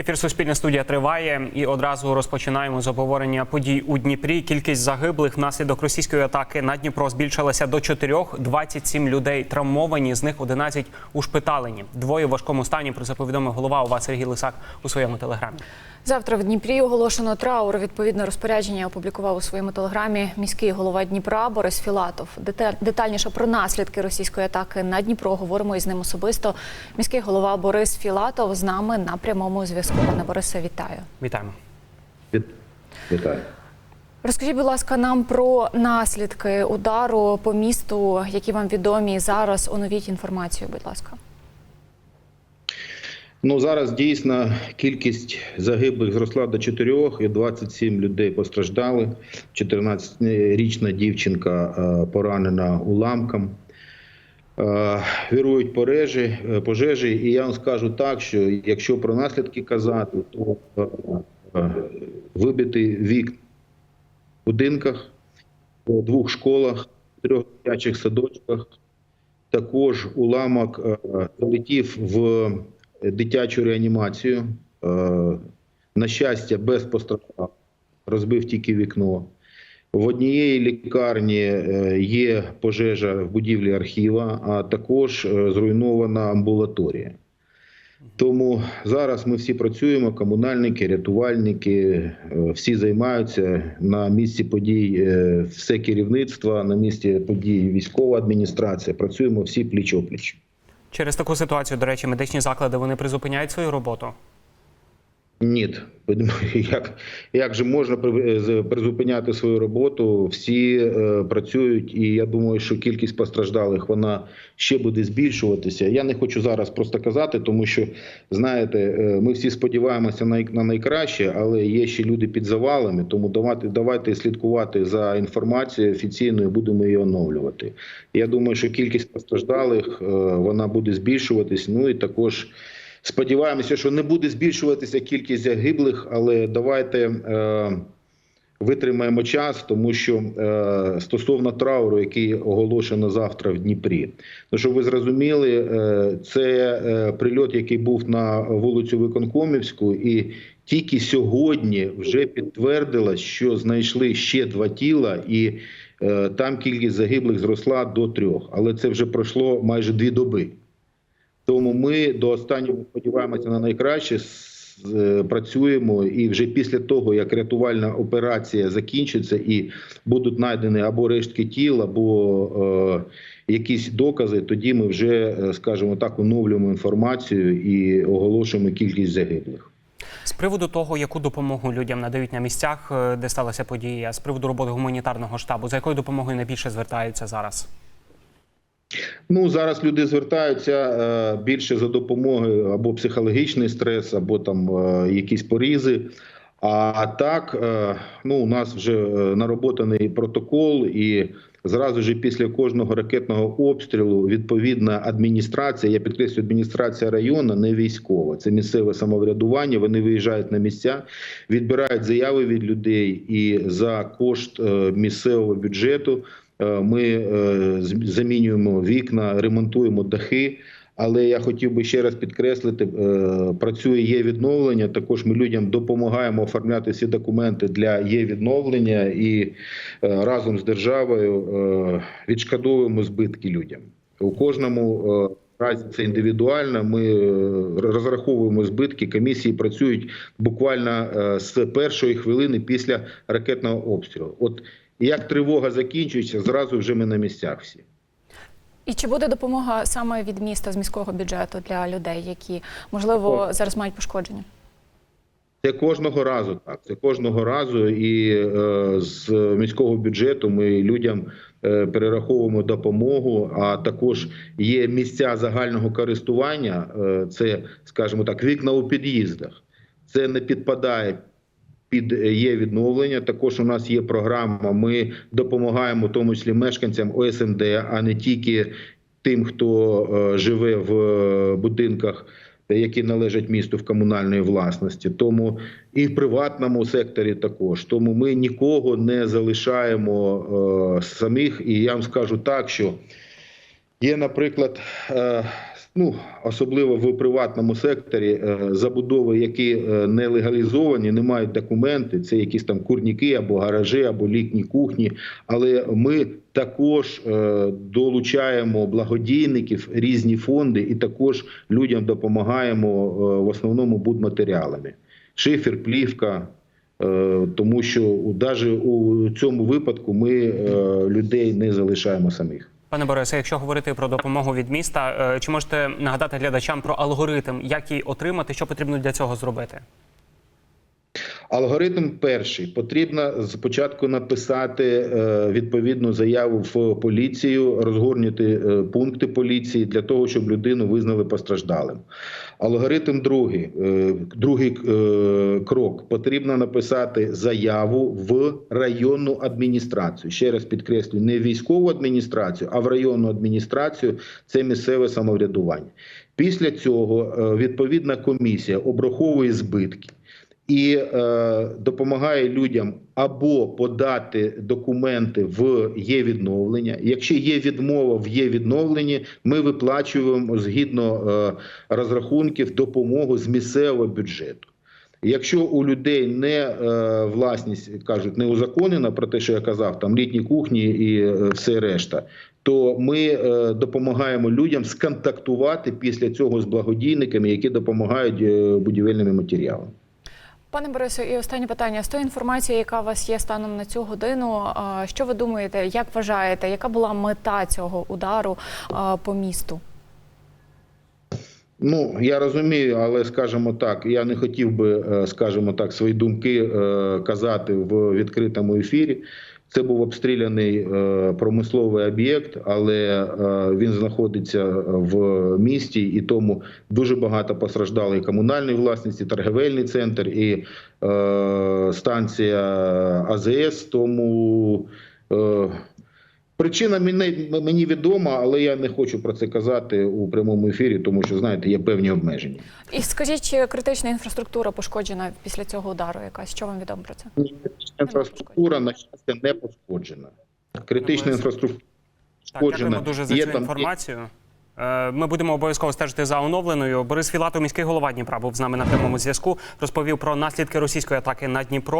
Ефір Суспільна студія триває і одразу розпочинаємо з обговорення подій у Дніпрі. Кількість загиблих внаслідок російської атаки на Дніпро збільшилася до 4. 27 людей травмовані, з них 11 ушпиталені. Двоє в важкому стані. Про це повідомив голова ОВА Сергій Лисак у своєму телеграмі. Завтра в Дніпрі оголошено траур. Відповідне розпорядження опублікував у своєму телеграмі міський голова Дніпра Борис Філатов. Детальніше про наслідки російської атаки на Дніпро говоримо із ним особисто. Міський голова Борис Філатов з нами на прямому зв'язку. Пане Борисе, вітаю. Вітаємо. Вітаю. Розкажіть, будь ласка, нам про наслідки удару по місту, які вам відомі зараз. Оновіть інформацію, будь ласка. Ну зараз дійсно кількість загиблих зросла до 4 і 27 людей постраждали. 14-річна дівчинка е, поранена уламком. Е, Вірують пожежі, е, пожежі, і я вам скажу так, що якщо про наслідки казати, то е, вибити вік в будинках, у двох школах, трьох дитячих садочках. Також уламок залетів в дитячу реанімацію. На щастя, без постраждалих, розбив тільки вікно. В однієї лікарні е, є пожежа в будівлі архіва, а також е, зруйнована амбулаторія. Тому зараз ми всі працюємо, комунальники, рятувальники, е, всі займаються на місці подій, все керівництво, на місці подій військова адміністрація. Працюємо всі пліч-опліч. Через таку ситуацію, до речі, медичні заклади вони призупиняють свою роботу. Ні, як, як же можна призупиняти свою роботу? Всі е, працюють, і я думаю, що кількість постраждалих вона ще буде збільшуватися. Я не хочу зараз просто казати, тому що знаєте, е, ми всі сподіваємося на, на найкраще, але є ще люди під завалами. Тому давайте, давайте слідкувати за інформацією офіційною, будемо її оновлювати. Я думаю, що кількість постраждалих е, вона буде збільшуватись. Ну і також. Сподіваємося, що не буде збільшуватися кількість загиблих, але давайте е, витримаємо час, тому що е, стосовно трауру, який оголошено завтра в Дніпрі, ну щоб ви зрозуміли, е, це е, прильот, який був на вулицю Виконкомівську, і тільки сьогодні вже підтвердилось, що знайшли ще два тіла і. е, Там кількість загиблих зросла до трьох, але це вже пройшло майже дві доби. Тому ми до останнього сподіваємося на найкраще. е, Працюємо і вже після того, як рятувальна операція закінчиться, і будуть знайдені або рештки тіл, або е, якісь докази, тоді ми вже, е, скажімо так, оновлюємо інформацію і оголошуємо кількість загиблих. З приводу того, яку допомогу людям надають на місцях, е, де сталася подія, з приводу роботи гуманітарного штабу, за якою допомогою найбільше звертаються зараз? Ну зараз люди звертаються е, більше за допомогою або психологічний стрес, або там е, якісь порізи. А так, е, ну у нас вже нароботаний протокол, і зразу ж після кожного ракетного обстрілу відповідна адміністрація, я підкреслюю, адміністрація району, не військова, це місцеве самоврядування. Вони виїжджають на місця, відбирають заяви від людей, і за кошт місцевого бюджету ми е, замінюємо вікна, ремонтуємо дахи. Але я хотів би ще раз підкреслити: е, працює є відновлення. Також ми людям допомагаємо оформляти всі документи для є відновлення і е, разом з державою е, відшкодовуємо збитки людям. У кожному е, разі це індивідуально. Ми е, розраховуємо збитки. Комісії працюють буквально е, з першої хвилини після ракетного обстрілу. От як тривога закінчується, зразу вже ми на місцях всі. І чи буде допомога саме від міста з міського бюджету для людей, які можливо зараз мають пошкодження? Це кожного разу так. Це кожного разу, і е, з міського бюджету ми людям е, перераховуємо допомогу. А також є місця загального користування. Е, це, скажімо так, вікна у під'їздах. Це не підпадає під є відновлення. Також у нас є програма. Ми допомагаємо в тому числі мешканцям ОСМД, а не тільки тим, хто е, живе в е, будинках, які належать місту в комунальній власності. Тому і в приватному секторі також. Тому ми нікого не залишаємо е, самих. І я вам скажу так, що є, наприклад, е, ну особливо в приватному секторі, е, забудови, які е, не легалізовані, не мають документи. Це якісь там курніки або гаражі, або літні кухні. Але ми також долучаємо благодійників, різні фонди, і також людям допомагаємо в основному будматеріалами. Шифер, плівка. Тому що навіть у цьому випадку ми людей не залишаємо самих. Пане Борисе, якщо говорити про допомогу від міста, е, чи можете нагадати глядачам про алгоритм, як її отримати, що потрібно для цього зробити? Алгоритм перший потрібно спочатку написати е, відповідну заяву в поліцію, розгорнути е, пункти поліції для того, щоб людину визнали постраждалим. Алгоритм другий, е, другий крок потрібно написати заяву в районну адміністрацію. Ще раз підкреслюю, не військову адміністрацію, а в районну адміністрацію це місцеве самоврядування. Після цього відповідна комісія обраховує збитки і е, допомагає людям або подати документи в є відновлення. Якщо є відмова в є відновленні, ми виплачуємо згідно е, розрахунків допомогу з місцевого бюджету. Якщо у людей не е, власність кажуть не узаконена про те, що я казав, там літні кухні і е, все решта, то ми е, допомагаємо людям сконтактувати після цього з благодійниками, які допомагають е, будівельними матеріалами. Пане Борису, і останнє питання з тої інформації, яка у вас є станом на цю годину. Що ви думаєте, як вважаєте, яка була мета цього удару по місту? Ну я розумію, але скажімо так, я не хотів би, е, скажімо так, свої думки е, казати в відкритому ефірі. Це був обстріляний е, промисловий об'єкт, але е, він знаходиться в місті, і тому дуже багато постраждали і комунальної власності, торговельний центр і е, станція АЗС. Тому Причина мені, мені відома, але я не хочу про це казати у прямому ефірі, тому що знаєте, є певні обмеження. І скажіть, чи критична інфраструктура пошкоджена після цього удару? Якась що вам відомо про це? Критична інфраструктура на щастя не пошкоджена. Критична інфраструктура Так, дякуємо дуже за Є цю там- інформацію. Е, Ми будемо обов'язково стежити за оновленою. Борис Філатов, міський голова Дніпра, був з нами на прямому зв'язку. Розповів про наслідки російської атаки на Дніпро.